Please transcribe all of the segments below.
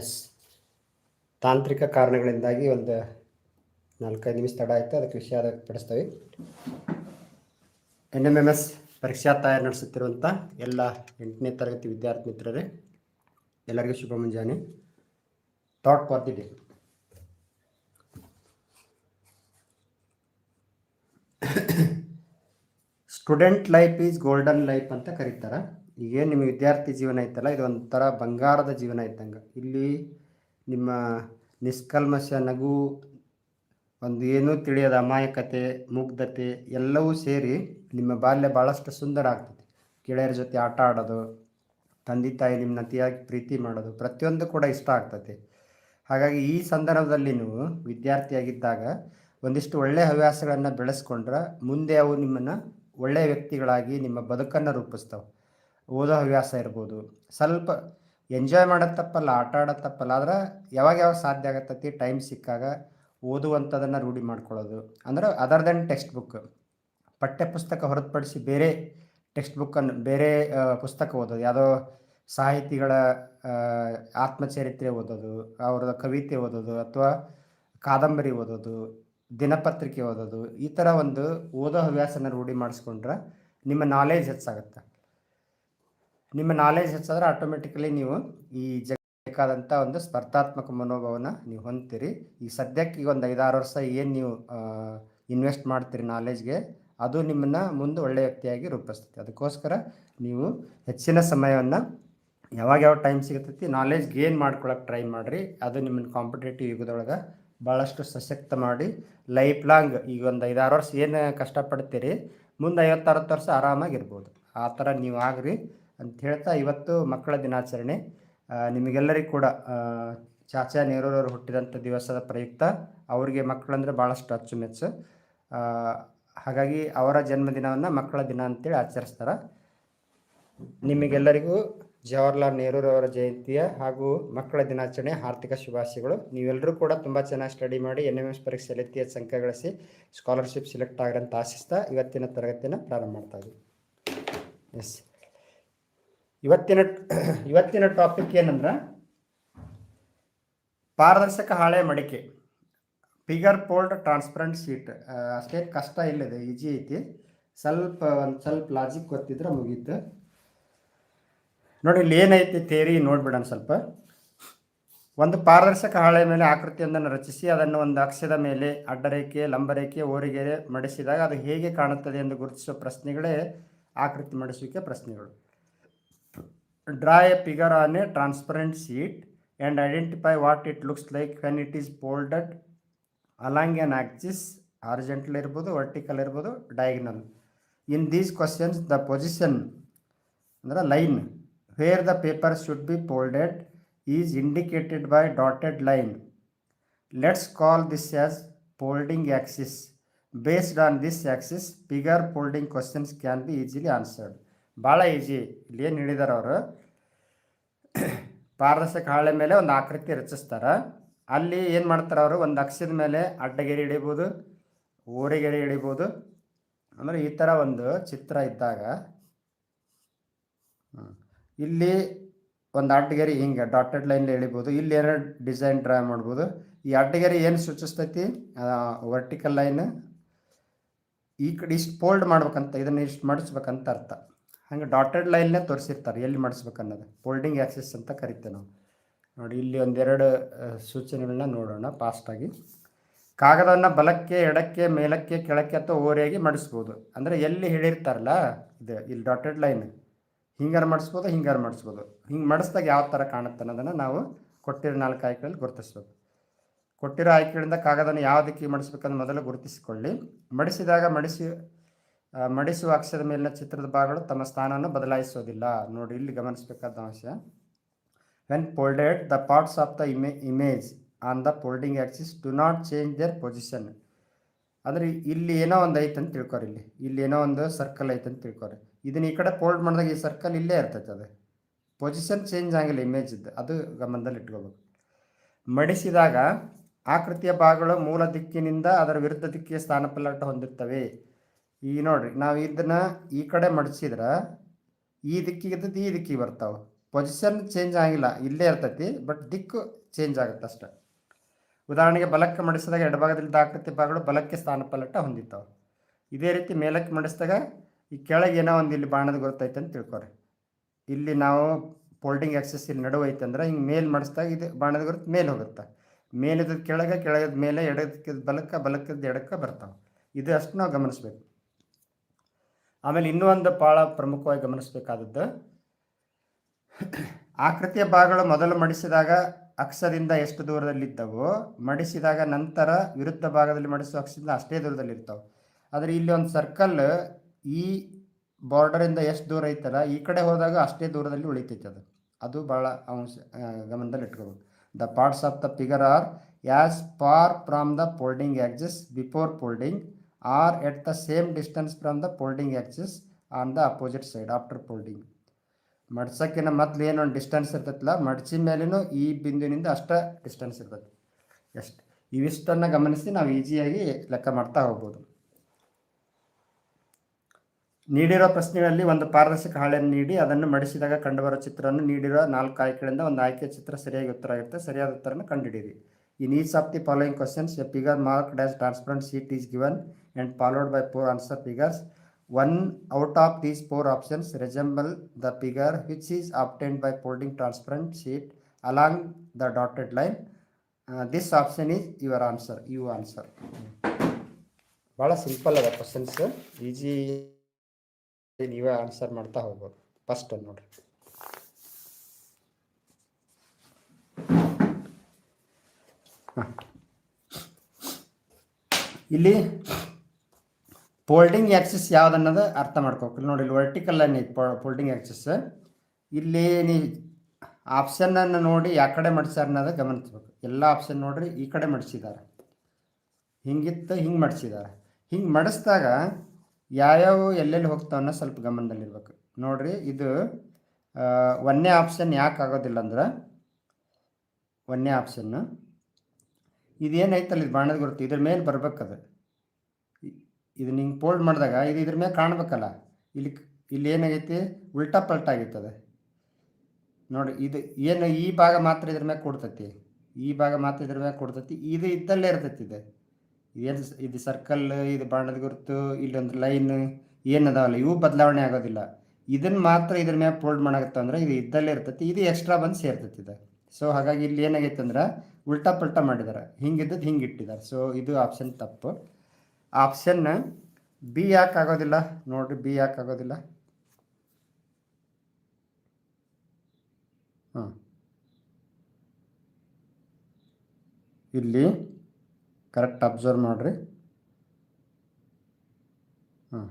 S ತಾಂತ್ರಿಕ ಕಾರಣಗಳಿಂದಾಗಿ ಒಂದು ನಾಲ್ಕೈದು ನಿಮಿಷ ತಡ ಆಯಿತು, ಅದಕ್ಕೆ ವಿಷಯ ಪಡಿಸ್ತೀವಿ. ಎನ್ ಎಂ ಎಂ ಎಸ್ ಪರೀಕ್ಷಾ ತಯಾರಿ ನಡೆಸುತ್ತಿರುವಂಥ ಎಲ್ಲ ಎಂಟನೇ ತರಗತಿ ವಿದ್ಯಾರ್ಥಿ ಮಿತ್ರರೇ, ಎಲ್ಲರಿಗೂ ಶುಭ ಮುಂಜಾನೆ. Thought for the day student life is golden life ಅಂತ ಕರೀತಾರೆ. ಈಗೇನು ನಿಮ್ಮ ವಿದ್ಯಾರ್ಥಿ ಜೀವನ ಐತಲ್ಲ, ಇದು ಒಂಥರ ಬಂಗಾರದ ಜೀವನ ಇದ್ದಂಗೆ ಇಲ್ಲಿ ನಿಮ್ಮ ನಿಷ್ಕಲ್ಮಶ, ನಗು, ಒಂದು ಏನೂ ತಿಳಿಯದ ಅಮಾಯಕತೆ, ಮುಗ್ಧತೆ ಎಲ್ಲವೂ ಸೇರಿ ನಿಮ್ಮ ಬಾಲ್ಯ ಭಾಳಷ್ಟು ಸುಂದರ ಆಗ್ತದೆ. ಗೆಳೆಯರ ಜೊತೆ ಆಟ ಆಡೋದು, ತಂದೆ ತಾಯಿ ನಿಮ್ಮನ್ನ ಅತಿಯಾಗಿ ಪ್ರೀತಿ ಮಾಡೋದು ಪ್ರತಿಯೊಂದು ಕೂಡ ಇಷ್ಟ ಆಗ್ತದೆ. ಹಾಗಾಗಿ ಈ ಸಂದರ್ಭದಲ್ಲಿ ನೀವು ವಿದ್ಯಾರ್ಥಿಯಾಗಿದ್ದಾಗ ಒಂದಿಷ್ಟು ಒಳ್ಳೆಯ ಹವ್ಯಾಸಗಳನ್ನು ಬೆಳೆಸ್ಕೊಂಡ್ರೆ ಮುಂದೆ ಅವು ನಿಮ್ಮನ್ನು ಒಳ್ಳೆಯ ವ್ಯಕ್ತಿಗಳಾಗಿ, ನಿಮ್ಮ ಬದುಕನ್ನು ರೂಪಿಸ್ತಾವೆ. ಓದೋ ಹವ್ಯಾಸ ಇರ್ಬೋದು. ಸ್ವಲ್ಪ ಎಂಜಾಯ್ ಮಾಡೋದು ತಪ್ಪಲ್ಲ ಆಟ ಆಡೋದು ತಪ್ಪಲ್ಲ ಆದ್ರೆ ಯಾವಾಗ ಯಾವಾಗ ಸಾಧ್ಯ ಆಗತ್ತತಿ ಟೈಮ್ ಸಿಕ್ಕಾಗ ಓದುವಂಥದನ್ನು ರೂಢಿ ಮಾಡ್ಕೊಳ್ಳೋದು. ಅಂದ್ರೆ ಅದರ್ ದೆನ್ ಟೆಕ್ಸ್ಟ್ ಬುಕ್ ಪಠ್ಯ ಪುಸ್ತಕ ಹೊರತುಪಡಿಸಿ ಬೇರೆ ಟೆಕ್ಸ್ಟ್ ಬುಕ್ಕನ್ನು ಬೇರೆ ಪುಸ್ತಕ ಓದೋದು. ಯಾವುದೋ ಸಾಹಿತಿಗಳ ಆತ್ಮಚರಿತ್ರೆ ಓದೋದು ಅವರ ಕವಿತೆ ಓದೋದು, ಅಥವಾ ಕಾದಂಬರಿ ಓದೋದು, ದಿನಪತ್ರಿಕೆ ಓದೋದು, ಈ ಥರ ಒಂದು ಓದೋ ಹವ್ಯಾಸನ ರೂಢಿ ಮಾಡಿಸ್ಕೊಂಡ್ರೆ ನಿಮ್ಮ ನಾಲೆಜ್ ಹೆಚ್ಚಾಗುತ್ತೆ. ನಿಮ್ಮ ನಾಲೆಜ್ ಹೆಚ್ಚಾದ್ರೆ ಆಟೋಮೆಟಿಕಲಿ ನೀವು ಈ ಜಗ ಒಂದು ಸ್ಪರ್ಧಾತ್ಮಕ ಮನೋಭಾವನ ನೀವು ಹೊಂದ್ತೀರಿ. ಈ ಸದ್ಯಕ್ಕೆ ಈಗ ಒಂದು ಐದಾರು ವರ್ಷ ಏನು ನೀವು ಇನ್ವೆಸ್ಟ್ ಮಾಡ್ತೀರಿ ನಾಲೆಜ್ಗೆ ಅದು ನಿಮ್ಮನ್ನು ಮುಂದೆ ಒಳ್ಳೆಯ ವ್ಯಕ್ತಿಯಾಗಿ ರೂಪಿಸ್ತೈತಿ ಅದಕ್ಕೋಸ್ಕರ ನೀವು ಹೆಚ್ಚಿನ ಸಮಯವನ್ನು ಯಾವಾಗ ಯಾವ ಟೈಮ್ ಸಿಗತೈತಿ ನಾಲೆಜ್ ಗೇನ್ ಮಾಡ್ಕೊಳಕ್ಕೆ ಟ್ರೈ ಮಾಡಿರಿ, ಅದು ನಿಮ್ಮನ್ನು ಕಾಂಪಿಟೇಟಿವ್ ಯುಗದೊಳಗೆ ಭಾಳಷ್ಟು ಸಶಕ್ತ ಮಾಡಿ ಲೈಫ್ ಲಾಂಗ್ ಈಗ ಒಂದು ಐದಾರು ವರ್ಷ ಏನು ಕಷ್ಟಪಡ್ತೀರಿ, ಮುಂದೆ ಐವತ್ತರವತ್ತು ವರ್ಷ ಆರಾಮಾಗಿರ್ಬೋದು. ಆ ಥರ ನೀವು ಆಗ್ರಿ. ಅಂತ ಹೇಳ್ತಾ ಇವತ್ತು ಮಕ್ಕಳ ದಿನಾಚರಣೆ. ನಿಮಗೆಲ್ಲರಿಗೂ ಕೂಡ ಚಾಚಾ ನೆಹರೂರವರು ಹುಟ್ಟಿದಂಥ ದಿವಸದ ಪ್ರಯುಕ್ತ ಅವರಿಗೆ ಮಕ್ಕಳಂದ್ರೆ ಭಾಳಷ್ಟು ಅಚ್ಚುಮೆಚ್ಚು. ಹಾಗಾಗಿ ಅವರ ಜನ್ಮದಿನವನ್ನು ಮಕ್ಕಳ ದಿನ ಅಂತೇಳಿ ಆಚರಿಸ್ತಾರೆ. ನಿಮಗೆಲ್ಲರಿಗೂ ಜವಾಹರ್ಲಾಲ್ ನೆಹರೂರವರ ಜಯಂತಿಯ ಹಾಗೂ ಮಕ್ಕಳ ದಿನಾಚರಣೆ ಆರ್ಥಿಕ ಶುಭಾಶಯಗಳು. ನೀವೆಲ್ಲರೂ ಕೂಡ ತುಂಬ ಚೆನ್ನಾಗಿ ಸ್ಟಡಿ ಮಾಡಿ ಎನ್ ಎಂ ಎಸ್ ಪರೀಕ್ಷೆಯಲ್ಲಿ ಅತಿ ಅಂಕ ಗಳಿಸಿ ಸ್ಕಾಲರ್ಶಿಪ್ ಸೆಲೆಕ್ಟ್ ಆಗಿರಂತ ಆಶಿಸ್ತಾ ಇವತ್ತಿನ ತರಗತಿಯನ್ನು ಪ್ರಾರಂಭ ಮಾಡ್ತಾ ಇದ್ದೀವಿ. ಎಸ್. ಇವತ್ತಿನ ಇವತ್ತಿನ ಟಾಪಿಕ್ ಏನಂದ್ರೆ ಪಾರದರ್ಶಕ ಹಾಳೆ ಮಡಿಕೆ ಫಿಗರ್ ಪೋಲ್ಡ್ ಟ್ರಾನ್ಸ್ಪರೆಂಟ್ ಶೀಟ್ ಅಷ್ಟೇ ಕಷ್ಟ ಇಲ್ಲದೆ ಈಜಿ ಐತಿ. ಸ್ವಲ್ಪ ಒಂದು ಸ್ವಲ್ಪ ಲಾಜಿಕ್ ಗೊತ್ತಿದ್ರೆ ಮುಗೀತು. ನೋಡಿ ಇಲ್ಲಿ ಏನೈತಿ ಥೇರಿ ನೋಡ್ಬಿಡೋಣ ಸ್ವಲ್ಪ. ಒಂದು ಪಾರದರ್ಶಕ ಹಾಳೆ ಮೇಲೆ ಆಕೃತಿಯೊಂದನ್ನು ರಚಿಸಿ, ಅದನ್ನು ಒಂದು ಅಕ್ಷದ ಮೇಲೆ ಅಡ್ಡರೇಖೆ, ಲಂಬರೇಖೆ, ಓರಿಗೆರೆ ಮಡಿಸಿದಾಗ ಅದು ಹೇಗೆ ಕಾಣುತ್ತದೆ ಎಂದು ಗುರುತಿಸುವ ಪ್ರಶ್ನೆಗಳೇ ಆಕೃತಿ ಮಡಿಸುವಿಕೆ ಪ್ರಶ್ನೆಗಳು. Draw a figure on a transparent sheet and identify what it looks like when it is folded along an axis horizontal ಇರ್ಬೋದು ವರ್ಟಿಕಲ್ ಇರ್ಬೋದು diagonal in these questions the position ಅಂದ್ರೆ line where the paper should be folded is indicated by dotted line let's call this as folding axis based on this axis figure folding questions can be easily answered ಭಾಳ easy. ಇಲ್ಲಿ ಏನು ಹೇಳಿದಾರೆ ಅವರು? ಪಾರದರ್ಶಕ ಹಾಳೆ ಮೇಲೆ ಒಂದು ಆಕೃತಿ ರಚಿಸ್ತಾರೆ. ಅಲ್ಲಿ ಏನು ಮಾಡ್ತಾರೆ ಅವರು? ಒಂದು ಅಕ್ಷದ ಮೇಲೆ ಅಡ್ಡಗೆರೆ ಹಿಡಿಬೋದು ಊರಿಗೆರೆ ಹಿಡಿಬೋದು. ಅಂದರೆ ಈ ಥರ ಒಂದು ಚಿತ್ರ ಇದ್ದಾಗ ಇಲ್ಲಿ ಒಂದು ಅಡ್ಡಗೆರೆ ಹಿಂಗೆ ಡಾಟೆಡ್ ಲೈನ್ ಎಳಿಬೋದು. ಇಲ್ಲಿ ಏನೋ ಡಿಸೈನ್ ಡ್ರಾ ಮಾಡ್ಬೋದು. ಈ ಅಡ್ಡಗೆರೆ ಏನು ಸೂಚಿಸ್ತೈತಿ? ವರ್ಟಿಕಲ್ ಲೈನ್ ಈ ಕಡೆ ಇಷ್ಟು ಫೋಲ್ಡ್ ಮಾಡ್ಬೇಕಂತ, ಇದನ್ನು ಇಷ್ಟು ಮಾಡಿಸ್ಬೇಕಂತ ಅರ್ಥ. ಹಂಗೆ ಡಾಟೆಡ್ ಲೈನ್ನೇ ತೋರಿಸಿರ್ತಾರೆ, ಎಲ್ಲಿ ಮಾಡಿಸ್ಬೇಕು ಅನ್ನೋದು ಫೋಲ್ಡಿಂಗ್ ಆ್ಯಕ್ಸಿಸ್ ಅಂತ ಕರಿತೇವೆ ನಾವು. ನೋಡಿ, ಇಲ್ಲಿ ಒಂದೆರಡು ಸೂಚನೆಗಳನ್ನ ನೋಡೋಣ ಫಾಸ್ಟಾಗಿ ಕಾಗದವನ್ನು ಬಲಕ್ಕೆ, ಎಡಕ್ಕೆ, ಮೇಲಕ್ಕೆ, ಕೆಳಕ್ಕೆ ಅಥವಾ ಓರೆಯಾಗಿ ಮಾಡಿಸ್ಬೋದು. ಅಂದರೆ ಎಲ್ಲಿ ಹೇಳಿರ್ತಾರಲ್ಲ, ಇದು ಇಲ್ಲಿ ಡಾಟೆಡ್ ಲೈನ್ ಹಿಂಗಾರು ಮಾಡಿಸ್ಬೋದು ಹಿಂಗಾರು ಮಾಡಿಸ್ಬೋದು. ಹಿಂಗೆ ಮಾಡಿಸ್ದಾಗ ಯಾವ ಥರ ಕಾಣುತ್ತೆ ಅನ್ನೋದನ್ನು ನಾವು ಕೊಟ್ಟಿರೋ ನಾಲ್ಕು ಆಯ್ಕೆಗಳಲ್ಲಿ ಗುರುತಿಸ್ಬೋದು ಕೊಟ್ಟಿರೋ ಆಯ್ಕೆಗಳಿಂದ ಕಾಗದನ ಯಾವ ದಿಕ್ಕಿಗೆ ಮೊದಲು ಗುರುತಿಸಿಕೊಳ್ಳಿ. ಮಡಿಸಿದಾಗ ಮಡಿಸಿ ಮಡಿಸುವ ಅಕ್ಷರದ ಮೇಲಿನ ಚಿತ್ರದ ಭಾಗಗಳು ತಮ್ಮ ಸ್ಥಾನವನ್ನು ಬದಲಾಯಿಸೋದಿಲ್ಲ ನೋಡಿ, ಇಲ್ಲಿ ಗಮನಿಸಬೇಕಾದ ಅಂಶ. When folded the parts of the ima image on the folding axis do not change their position ಅಂದರೆ, ಇಲ್ಲಿ ಏನೋ ಒಂದು ಐತೆ ಅಂತ ತಿಳ್ಕೊರಿ ಇಲ್ಲಿ. ಇಲ್ಲಿ ಏನೋ ಒಂದು ಸರ್ಕಲ್ ಐತೆ ಅಂತ ತಿಳ್ಕೊರಿ. ಇದನ್ನ ಈ ಕಡೆ ಫೋಲ್ಡ್ ಮಾಡಿದಾಗ ಈ ಸರ್ಕಲ್ ಇಲ್ಲೇ ಇರ್ತೈತೆ ಅದು. ಪೊಸಿಷನ್ ಚೇಂಜ್ ಆಗಿಲ್ಲ ಇಮೇಜ್ ಇದ್ದು ಅದು ಗಮನದಲ್ಲಿ ಇಟ್ಕೋಬೇಕು. ಮಡಿಸಿದಾಗ ಆಕೃತಿಯ ಭಾಗಗಳು ಮೂಲ ದಿಕ್ಕಿನಿಂದ ಅದರ ವಿರುದ್ಧ ದಿಕ್ಕಿಗೆ ಸ್ಥಾನಪಲ್ಲಟ ಹೊಂದಿರ್ತವೆ. ಈ ನೋಡ್ರಿ, ನಾವು ಇದನ್ನ ಈ ಕಡೆ ಮಡಿಸಿದ್ರೆ ಈ ದಿಕ್ಕಿಗೆ ಈ ದಿಕ್ಕಿಗೆ ಬರ್ತಾವೆ. ಪೊಸಿಷನ್ ಚೇಂಜ್ ಆಗಿಲ್ಲ, ಇಲ್ಲೇ ಇರ್ತೈತಿ ಬಟ್ ದಿಕ್ಕು ಚೇಂಜ್ ಆಗುತ್ತೆ ಅಷ್ಟೆ. ಉದಾಹರಣೆಗೆ ಬಲಕ್ಕೆ ಮಡಿಸಿದಾಗ ಎಡಭಾಗದಲ್ಲಿ ಆಕೃತಿ ಭಾಗಗಳು ಬಲಕ್ಕೆ ಸ್ಥಾನಪಲ್ಲಟ ಹೊಂದಿತ್ತಾವೆ ಇದೇ ರೀತಿ ಮೇಲಕ್ಕೆ ಮಡಿಸಿದಾಗ ಈ ಕೆಳಗೆ ಏನೋ ಒಂದು ಇಲ್ಲಿ ಬಾಣದ ಗೊತ್ತೈತೆ ಅಂತ ತಿಳ್ಕೊರಿ. ಇಲ್ಲಿ ನಾವು ಫೋಲ್ಡಿಂಗ್ ಆಕ್ಸಸ್ ಇಲ್ಲಿ ನಡುವೆ ಐತೆ ಅಂದ್ರೆ ಹಿಂಗೆ ಮೇಲೆ ಮಡಿಸಿದಾಗ ಇದು ಬಾಣದ ಗುರುತು ಮೇಲೆ ಹೋಗುತ್ತೆ. ಮೇಲಿದ ಕೆಳಗೆ ಕೆಳಗದ ಮೇಲೆ ಎಡಕ್ಕೆ ಬಲಕ್ಕೆ ಬಲಕ್ಕದ ಎಡಕ್ಕೆ ಬರ್ತಾವೆ. ಇದು ಅಷ್ಟು ನಾವು ಗಮನಿಸ್ಬೇಕು. ಆಮೇಲೆ ಇನ್ನೂ ಒಂದು ಭಾಳ ಪ್ರಮುಖವಾಗಿ ಗಮನಿಸಬೇಕಾದದ್ದು ಆಕೃತಿಯ ಭಾಗಗಳು ಮೊದಲು ಮಡಿಸಿದಾಗ ಅಕ್ಷದಿಂದ ಎಷ್ಟು ದೂರದಲ್ಲಿದ್ದವೋ ಮಡಿಸಿದಾಗ ನಂತರ ವಿರುದ್ಧ ಭಾಗದಲ್ಲಿ ಮಡಿಸುವ ಅಕ್ಷದಿಂದ ಅಷ್ಟೇ ದೂರದಲ್ಲಿರ್ತಾವೆ. ಆದರೆ ಇಲ್ಲಿ ಒಂದು ಸರ್ಕಲ್ ಈ ಬಾರ್ಡರಿಂದ ಎಷ್ಟು ದೂರ ಐತಲ್ಲ, ಈ ಕಡೆ ಹೋದಾಗ ಅಷ್ಟೇ ದೂರದಲ್ಲಿ ಉಳಿತೈತೆ ಅದು. ಅದು ಭಾಳ ಅಂಶ ಗಮನದಲ್ಲಿ ಇಟ್ಕೋಬೇಕು. The parts of the figure are as far from the folding axis before folding are at the same distance from the folding axis on the opposite side after folding. ಮಡ್ಸೋಕ್ಕಿಂತ ಮೊದ್ಲು ಏನೊಂದು ಡಿಸ್ಟೆನ್ಸ್ ಇರ್ತೈತಲ್ಲ ಮಡ್ಚಿದ ಮೇಲೇನು ಈ ಬಿಂದುವಿನಿಂದ ಅಷ್ಟೇ ಡಿಸ್ಟೆನ್ಸ್ ಇರ್ತೈತಿ. ಎಷ್ಟು? ಇವಿಷ್ಟನ್ನು ಗಮನಿಸಿ ನಾವು ಈಸಿಯಾಗಿ ಲೆಕ್ಕ ಮಾಡ್ತಾ ಹೋಗ್ಬೋದು. ನೀಡಿರೋ ಪ್ರಶ್ನೆಗಳಲ್ಲಿ ಒಂದು ಪಾರದರ್ಶಕ ಹಾಳೆಯನ್ನು ನೀಡಿ, ಅದನ್ನು ಮಡಿಸಿದಾಗ ಕಂಡುಬರೋ ಚಿತ್ರವನ್ನು ನೀಡಿರೋ ನಾಲ್ಕು ಆಯ್ಕೆಗಳಿಂದ ಒಂದು ಆಯ್ಕೆ ಚಿತ್ರ ಸರಿಯಾಗಿ ಉತ್ತರ ಆಗಿರುತ್ತೆ ಸರಿಯಾದ ಉತ್ತರನ ಕಂಡುಹಿಡಿಯಿರಿ. In each of the following questions a figure mark dash transparent sheet is given and followed by four answer figures one out of these four options resemble the figure which is obtained by folding transparent sheet along the dotted line this option is your answer you answer ಭಾಳ simple ಅದ questions easy ನೀವೇ answer ಮಾಡ್ತಾ ಹೋಗ್ಬೋದು. First ನೋಡ್ರಿ. ಇಲ್ಲಿ folding Axis ಯಾವುದನ್ನೋದು ಅರ್ಥ ಮಾಡ್ಕೋಬೇಕು. ನೋಡಿ, ಇಲ್ಲಿ ವರ್ಟಿಕಲ್ ಲೈನ್ ಫೋಲ್ಡಿಂಗ್ ಆಕ್ಸಿಸ್ ಇಲ್ಲಿ ನೀ ಆಪ್ಷನನ್ನು ನೋಡಿ ಯಾವ ಕಡೆ ಮಾಡಿಸ್ಯಾರ ಅನ್ನೋದು ಗಮನಿಸ್ಬೇಕು. ಎಲ್ಲ ಆಪ್ಷನ್ ನೋಡ್ರಿ, ಈ ಕಡೆ ಮಡಿಸಿದ್ದಾರೆ. ಹಿಂಗಿತ್ತು, ಹಿಂಗೆ ಮಡಿಸಿದ್ದಾರೆ. ಹಿಂಗೆ ಮಡಿಸ್ದಾಗ ಯಾವ್ಯಾವ ಎಲ್ಲೆಲ್ಲಿ ಹೋಗ್ತಾವನ್ನ ಸ್ವಲ್ಪ ಗಮನದಲ್ಲಿರ್ಬೇಕು. ನೋಡ್ರಿ, ಇದು ಒಂದೇ ಒಂದನೇ ಆಪ್ಷನ್ ಯಾಕೆ ಆಗೋದಿಲ್ಲ ಅಂದ್ರೆ ಒಂದನೇ ಆಪ್ಷನ್ನು ಇದೇನೈತಲ್ಲ ಇದು ಬಾಣದ ಗುರುತು, ಇದ್ರ ಮೇಲೆ ಬರ್ಬೇಕದು. ಇ- ಇದು ಹಿಂಗೆ ಪೋಲ್ಡ್ ಮಾಡಿದಾಗ ಇದು ಇದ್ರ ಮೇಲೆ ಕಾಣಬೇಕಲ್ಲ. ಇಲ್ಲಿ ಇಲ್ಲಿ ಏನಾಗೈತಿ? ಉಲ್ಟಾ ಪಲ್ಟಾ ಆಗೈತೆ ಅದು ನೋಡಿ, ಇದು ಏನು ಈ ಭಾಗ ಮಾತ್ರ ಇದ್ರ ಮೇಲೆ ಕೊಡ್ತೈತಿ. ಈ ಭಾಗ ಮಾತ್ರ ಇದ್ರ ಮೇಲೆ ಕೊಡ್ತೈತಿ. ಇದು ಇದ್ದಲ್ಲೇ ಇರ್ತೈತಿ ಇದು. ಏನು ಇದು ಸರ್ಕಲ್ ಇದು ಬಾಣದ ಗುರುತು, ಇಲ್ಲೊಂದು ಲೈನ್ ಏನದಾವಲ್ಲ ಇವು ಬದಲಾವಣೆ ಆಗೋದಿಲ್ಲ. ಇದನ್ನ ಮಾತ್ರ ಇದ್ರ ಮೇಲೆ ಪೋಲ್ಡ್ ಮಾಡಾಕತ್ತ ಅಂದ್ರೆ ಇದು ಇದ್ದಲ್ಲೇ ಇರ್ತೈತಿ. ಇದು ಎಕ್ಸ್ಟ್ರಾ ಬಂದು ಸೇರ್ತೈತಿ ಇದು. ಸೊ ಹಾಗಾಗಿ ಇಲ್ಲಿ ಏನಾಗೈತೆ ಅಂದ್ರೆ ಉಲ್ಟಾ ಪಲ್ಟಾ ಮಾಡಿದ್ದಾರೆ ಹಿಂಗಿದ್ದದ್ದು ಹಿಂಗೆ ಇಟ್ಟಿದ್ದಾರೆ ಸೊ ಇದು ಆಪ್ಷನ್ ತಪ್ಪು. ಆಪ್ಷನ್ ಬಿ ಯಾಕೆ ಆಗೋದಿಲ್ಲ? ನೋಡ್ರಿ ಬಿ ಯಾಕೆ ಆಗೋದಿಲ್ಲ? ಹಾಂ. ಇಲ್ಲಿ ಕರೆಕ್ಟ್ ಅಬ್ಸರ್ವ್ ಮಾಡಿರಿ. ಹಾಂ.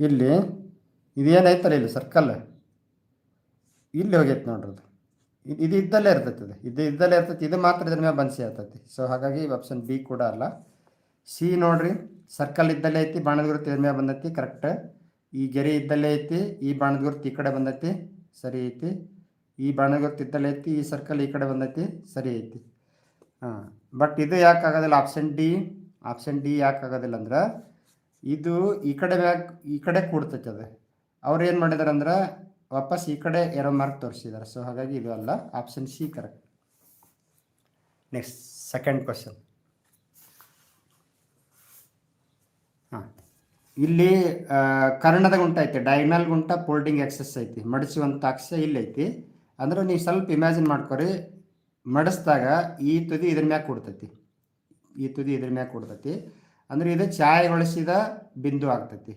ಇಲ್ಲಿ ಇದೇನೈತಲ್ಲ ಇಲ್ಲಿ ಸರ್ಕಲ್ ಇಲ್ಲಿ ಹೋಗೈತೆ ನೋಡ್ರಿ ಅದು. ಇದ್- ಇದು ಇದ್ದಲ್ಲೇ ಇರ್ತೈತೆ ಇದು ಇದು ಇದ್ದಲ್ಲೇ ಇರ್ತೈತಿ ಇದು ಮಾತ್ರ ಇದ್ರ ಮೇಲೆ ಬನ್ಸಿ ಆಗ್ತೈತಿ ಸೊ ಹಾಗಾಗಿ ಆಪ್ಷನ್ ಬಿ ಕೂಡ ಅಲ್ಲ. ಸಿ ನೋಡ್ರಿ. ಸರ್ಕಲ್ ಇದ್ದಲ್ಲೇ ಐತಿ ಬಾಣದ ಗುರುತು ಇದ್ರ ಮೇಲೆ ಬಂದೈತಿ ಕರೆಕ್ಟ್ ಈ ಗೆರೆ ಇದ್ದಲ್ಲೇ ಐತಿ, ಈ ಬಾಣದ ಗುರುತು ಈ ಕಡೆ ಬಂದೈತಿ, ಸರಿ ಐತಿ. ಈ ಬಾಣದ ಗುರುತು ಇದ್ದಲ್ಲೇ ಐತಿ, ಈ ಸರ್ಕಲ್ ಈ ಕಡೆ ಬಂದೈತಿ, ಸರಿ ಐತಿ. ಹಾಂ ಬಟ್ ಇದು ಯಾಕೆ ಆಗೋದಿಲ್ಲ? ಆಪ್ಷನ್ ಡಿ ಆಪ್ಷನ್ ಡಿ ಯಾಕೆ ಆಗೋದಿಲ್ಲ ಅಂದ್ರೆ, ಇದು ಈ ಕಡೆ ಈ ಕಡೆ ಕೂಡ್ತೈತೆ ಅದು. ಅವ್ರು ಏನು ಮಾಡಿದಾರೆ ಅಂದ್ರೆ ವಾಪಸ್ ಈ ಕಡೆ ಎರೋ ಮಾರ್ಕ್ ತೋರಿಸಿದ್ದಾರೆ. ಸೊ ಹಾಗಾಗಿ ಇದು ಅಲ್ಲ option C correct next second question ಹಾಂ. ಇಲ್ಲಿ ಕರ್ಣದ ಗುಂಟ ಐತಿ ಡೈಗ್ನಲ್ ಗುಂಟ ಫೋಲ್ಡಿಂಗ್ ಎಕ್ಸಸ್ ಐತಿ ಮಡಿಸುವಂಥ ಅಕ್ಷ ಇಲ್ಲಿ ಐತಿ. ಅಂದ್ರೆ ನೀವು ಸ್ವಲ್ಪ ಇಮ್ಯಾಜಿನ್ ಮಾಡ್ಕೊರಿ, ಮಡಿಸಿದಾಗ ಈ ತುದಿ ಇದ್ರ ಮ್ಯಾಗ ಕೊಡ್ತೈತಿ. ಈ ತುದಿ ಇದ್ರ ಮ್ಯಾಗ ಕೊಡ್ತೈತಿ. ಅಂದ್ರೆ ಇದು ಛಾಯೆಗೊಳಿಸಿದ ಬಿಂದು ಆಗ್ತೈತಿ.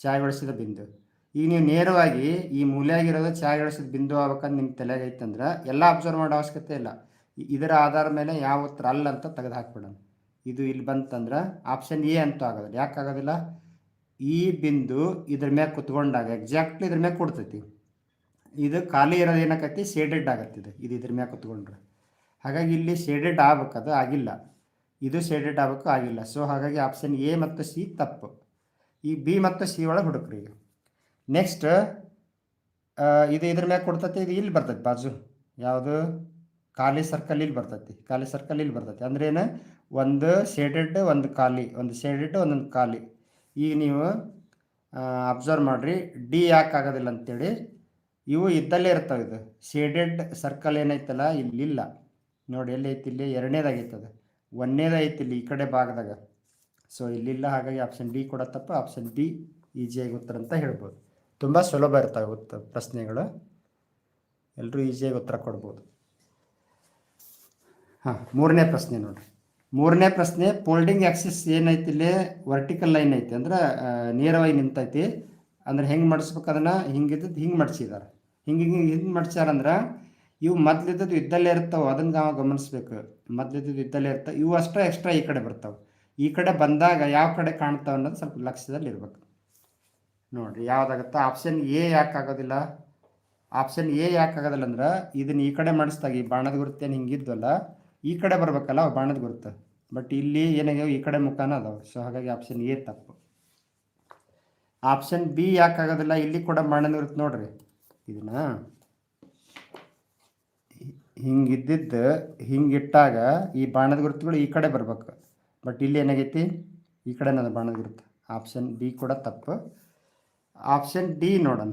ಛಾಯೆಗೊಳಿಸಿದ ಬಿಂದು. ಈಗ ನೀವು ನೇರವಾಗಿ ಈ ಮೂಲೆಯಾಗಿರೋದು ಛಾಯೆಗೊಳಿಸಿದ ಬಿಂದು ಆಗ್ಬೇಕಂತ ನಿಮ್ಮ ತಲೆಗೆ ಐತಂದ್ರೆ ಎಲ್ಲ ಅಬ್ಸರ್ವ್ ಮಾಡೋ ಅವಶ್ಯಕತೆ ಇಲ್ಲ. ಇದರ ಆಧಾರದ ಮೇಲೆ ಯಾವ ಉತ್ತರ ಅಲ್ಲ ಅಂತ ತೆಗೆದು ಹಾಕ್ಬಿಡೋಣ ಇದು ಇಲ್ಲಿ ಬಂತಂದ್ರೆ ಆಪ್ಷನ್ ಎ ಅಂತೂ ಆಗೋದಿಲ್ಲ. ಯಾಕೆ ಆಗೋದಿಲ್ಲ? ಈ ಬಿಂದು ಇದ್ರ ಮ್ಯಾಗ ಕುತ್ಕೊಂಡಾಗ ಎಕ್ಸಾಕ್ಟ್ಲಿ ಇದ್ರ ಮ್ಯಾಗ ಕೊಡ್ತೈತಿ. ಇದು ಖಾಲಿ ಇರೋದು ಏನಾಕೈತಿ ಶೇಡೆಡ್ ಆಗತ್ತೆ ಇದು. ಇದು ಇದ್ರ ಮ್ಯಾಗ ಕುತ್ಕೊಂಡ್ರೆ. ಹಾಗಾಗಿ ಇಲ್ಲಿ ಶೇಡೆಡ್ ಆಗ್ಬೇಕದು ಆಗಿಲ್ಲ. ಇದು ಶೇಡೆಡ್ ಆಗಬೇಕು ಆಗಿಲ್ಲ. ಸೊ ಹಾಗಾಗಿ ಆಪ್ಷನ್ ಎ ಮತ್ತು ಸಿ ತಪ್ಪು. ಈ ಬಿ ಮತ್ತು ಸಿ ಒಳಗೆ ಹುಡುಕ್ರಿ. ಈಗ ನೆಕ್ಸ್ಟ್ ಇದು ಇದ್ರ ಮ್ಯಾಗ ಕೊಡ್ತತಿ, ಇದು ಇಲ್ಲಿ ಬರ್ತೈತಿ ಬಾಜು. ಯಾವುದು? ಖಾಲಿ ಸರ್ಕಲ್ ಇಲ್ಲಿ ಬರ್ತೈತಿ. ಖಾಲಿ ಸರ್ಕಲ್ ಇಲ್ಲಿ ಬರ್ತೈತಿ. ಅಂದ್ರೆ ಏನು? ಒಂದು ಶೇಡೆಡ್ ಒಂದು ಖಾಲಿ. ಒಂದು ಶೇಡೆಡ್ ಒಂದೊಂದು ಖಾಲಿ. ಈಗ ನೀವು ಅಬ್ಸರ್ವ್ ಮಾಡಿರಿ. ಡಿ ಯಾಕೆ ಆಗೋದಿಲ್ಲ ಅಂತೇಳಿ. ಇವು ಇದ್ದಲ್ಲೇ ಇರ್ತಾವೆ ಇದು. ಶೇಡೆಡ್ ಸರ್ಕಲ್ ಏನೈತಲ್ಲ, ಇಲ್ಲಿಲ್ಲ. ನೋಡಿ ಎಲ್ಲಿ ಐತಿ ಇಲ್ಲಿ? ಎರಡನೇದಾಗೈತೆ ಅದು ಒಂದನೇದೈತಿ ಇಲ್ಲಿ, ಈ ಕಡೆ ಭಾಗದಾಗ. ಸೊ ಇಲ್ಲಿಲ್ಲ, ಹಾಗಾಗಿ ಆಪ್ಷನ್ ಡಿ ಕೂಡ ತಪ್ಪು ಆಪ್ಷನ್ ಡಿ ಈಸಿಯಾಗಿ ಉತ್ತರ ಅಂತ ಹೇಳ್ಬೋದು. ತುಂಬ ಸುಲಭ ಇರ್ತವೆ ಉತ್ತ ಪ್ರಶ್ನೆಗಳು. ಎಲ್ಲರೂ ಈಸಿಯಾಗಿ ಉತ್ತರ ಕೊಡ್ಬೋದು. ಹಾಂ, ಮೂರನೇ ಪ್ರಶ್ನೆ ನೋಡಿರಿ. ಮೂರನೇ ಪ್ರಶ್ನೆ ಫೋಲ್ಡಿಂಗ್ ಆಕ್ಸಿಸ್ ಏನೈತಿ ಇಲ್ಲಿ? ವರ್ಟಿಕಲ್ ಲೈನ್ ಐತಿ ಅಂದ್ರೆ ನೇರವಾಗಿ ನಿಂತೈತಿ. ಅಂದ್ರೆ ಹೆಂಗೆ ಮಾಡಿಸ್ಬೇಕು ಅದನ್ನು? ಹಿಂಗಿದ್ದದ್ದು ಹಿಂಗೆ ಮಾಡಿಸಿದಾರೆ. ಹಿಂಗೆ ಹಿಂಗೆ ಹಿಂಗೆ ಮಾಡಿಸ್ಯಾರಂದ್ರೆ, ಇವು ಮೊದ್ಲಿದ್ದದ್ದು ಇದ್ದಲ್ಲೇ ಇರ್ತಾವೆ, ಅದನ್ನ ನಾವು ಗಮನಿಸ್ಬೇಕು. ಮೊದ್ಲಿದ್ದದ್ದು ಇದ್ದಲ್ಲೇ ಇರ್ತಾವೆ, ಇವು ಅಷ್ಟೇ ಎಕ್ಸ್ಟ್ರಾ ಈ ಕಡೆ ಬರ್ತಾವೆ. ಈ ಕಡೆ ಬಂದಾಗ ಯಾವ ಕಡೆ ಕಾಣ್ತಾವೆ ಅನ್ನೋದು ಸ್ವಲ್ಪ ಲಕ್ಷ್ಯದಲ್ಲಿ ಇರ್ಬೇಕು ನೋಡಿರಿ, ಯಾವ್ದಾಗತ್ತೆ? ಆಪ್ಷನ್ ಎ ಯಾಕೆ ಆಗೋದಿಲ್ಲ? ಆಪ್ಷನ್ ಎ ಯಾಕೆ ಆಗೋದಿಲ್ಲ ಅಂದ್ರೆ, ಇದನ್ನ ಈ ಕಡೆ ಮಾಡಿಸ್ದಾಗ ಈ ಬಾಣದ ಗುರುತೇನು ಹಿಂಗಿದ್ವಲ್ಲ, ಈ ಕಡೆ ಬರ್ಬೇಕಲ್ಲ ಬಾಣದ ಗುರುತು. ಬಟ್ ಇಲ್ಲಿ ಏನಾಗ್ಯಾವ? ಈ ಕಡೆ ಮುಖಾನ ಅದಾವೆ. ಸೊ ಹಾಗಾಗಿ ಆಪ್ಷನ್ ಎ ತಪ್ಪು. ಆಪ್ಷನ್ ಬಿ ಯಾಕೆ ಆಗೋದಿಲ್ಲ? ಇಲ್ಲಿ ಕೂಡ ಬಾಣದ ಗುರುತು ನೋಡ್ರಿ. ಇದನ್ನ ಹಿಂಗಿದ್ದಿದ್ದು, ಹಿಂಗಿಟ್ಟಾಗ ಈ ಬಾಣದ ಗುರುತುಗಳು ಈ ಕಡೆ ಬರ್ಬೇಕು. ಬಟ್ ಇಲ್ಲಿ ಏನಾಗೈತಿ? ಈ ಕಡೆ ನನ್ನ ಬಾಣದ ಗುರುತು? ಆಪ್ಷನ್ ಬಿ ಕೂಡ ತಪ್ಪು. ಆಪ್ಷನ್ ಡಿ ನೋಡೋಣ.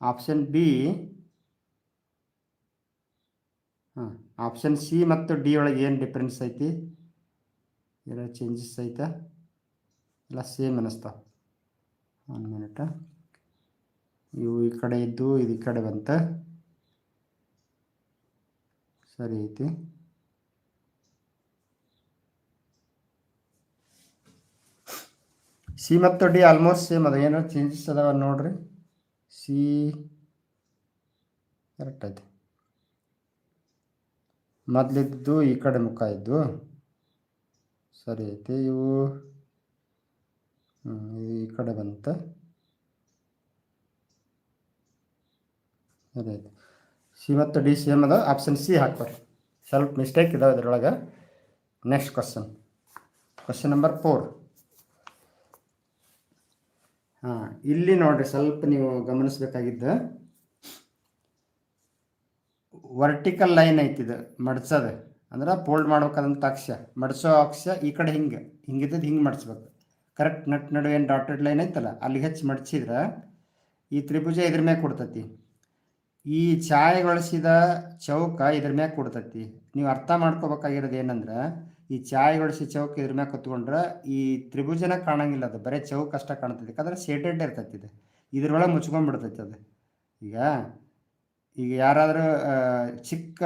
ಆಪ್ಷನ್ ಬಿ ಹಾಂ ಆಪ್ಷನ್ ಸಿ ಮತ್ತು ಡಿ ಒಳಗೆ ಏನು ಡಿಫ್ರೆನ್ಸ್ ಐತಿ? ಏನೋ ಚೇಂಜಸ್ ಐತಾ? ಎಲ್ಲ ಸೇಮ್ ಅನ್ನಿಸ್ತಾವ ಒಂದು ಮಿನಿಟ ಇವು ಈ ಕಡೆ ಇದ್ದು, ಇದು ಈ ಕಡೆ ಬಂತ. ಸರಿ ಐತಿ. ಸಿ ಮತ್ತು ಡಿ ಆಲ್ಮೋಸ್ಟ್ ಸೇಮ್ ಅದ. ಏನೋ ಚೇಂಜಸ್ ಅದಾವ ನೋಡ್ರಿ. ಸಿ ಕರೆಕ್ಟ್ ಐತಿ. ಮೊದಲಿದ್ದು ಈ ಕಡೆ ಮುಖ ಇದ್ದು. ಸರಿ ಐತಿ. ಇವು ಈ ಕಡೆ ಬಂತ. ಸರಿ ಐತಿ. ಸಿ ಮತ್ತು ಡಿ ಸೇಮ್ ಅದ ಆಪ್ಷನ್ ಸಿ ಹಾಕ್ಬಾರ್ರಿ ಸ್ವಲ್ಪ ಮಿಸ್ಟೇಕ್ ಇದಾವೆ ಇದ್ರೊಳಗೆ. Next question question number four ಹಾಂ, ಇಲ್ಲಿ ನೋಡ್ರಿ ಸ್ವಲ್ಪ ನೀವು ಗಮನಿಸ್ಬೇಕಾಗಿದ್ದ ವರ್ಟಿಕಲ್ ಲೈನ್ ಐತಿದು ಮಡ್ಸೋದು. ಅಂದ್ರೆ ಫೋಲ್ಡ್ ಮಾಡ್ಬೇಕಾದಂಥ ಅಕ್ಷ. ಮಡ್ಸೋ ಅಕ್ಷ ಈ ಕಡೆ ಹಿಂಗೆ ಹಿಂಗಿದ್ದದ್ದು ಹಿಂಗೆ ಮಡ್ಸ್ಬೇಕು. ಕರೆಕ್ಟ್ ನಟ್ ನಡುವೆ ಏನು ಡಾಟೆಡ್ ಲೈನ್ ಐತಲ್ಲ, ಅಲ್ಲಿ ಹೆಚ್ಚು ಮಡ್ಸಿದ್ರೆ ಈ ತ್ರಿಭುಜ ಇದ್ರ ಮ್ಯಾಗ ಕೊಡ್ತತಿ. ಈ ಛಾಯೆಗೊಳಿಸಿದ ಚೌಕ ಇದ್ರ ಮ್ಯಾಗ ಕೊಡ್ತತಿ. ನೀವು ಅರ್ಥ ಮಾಡ್ಕೋಬೇಕಾಗಿರೋದು ಏನಂದ್ರೆ ಈ ಛಾಯ್ ಹೊಡಿಸಿ ಚೌಕ್ ಇದ್ರ ಮ್ಯಾಗ ಕುತ್ಕೊಂಡ್ರೆ ಈ ತ್ರಿಭುಜನ ಕಾಣಂಗಿಲ್ಲ ಅದು. ಬರೀ ಚೌಕ್ ಅಷ್ಟೇ ಕಾಣ್ತೈತಿ ಯಾಕಂದ್ರೆ ಶೇಡೆಡ್ ಇರ್ತೈತಿ ಇದು. ಇದ್ರೊಳಗೆ ಮುಚ್ಕೊಂಡ್ಬಿಡ್ತೈತಿ ಅದು. ಈಗ ಈಗ ಯಾರಾದರೂ ಚಿಕ್ಕ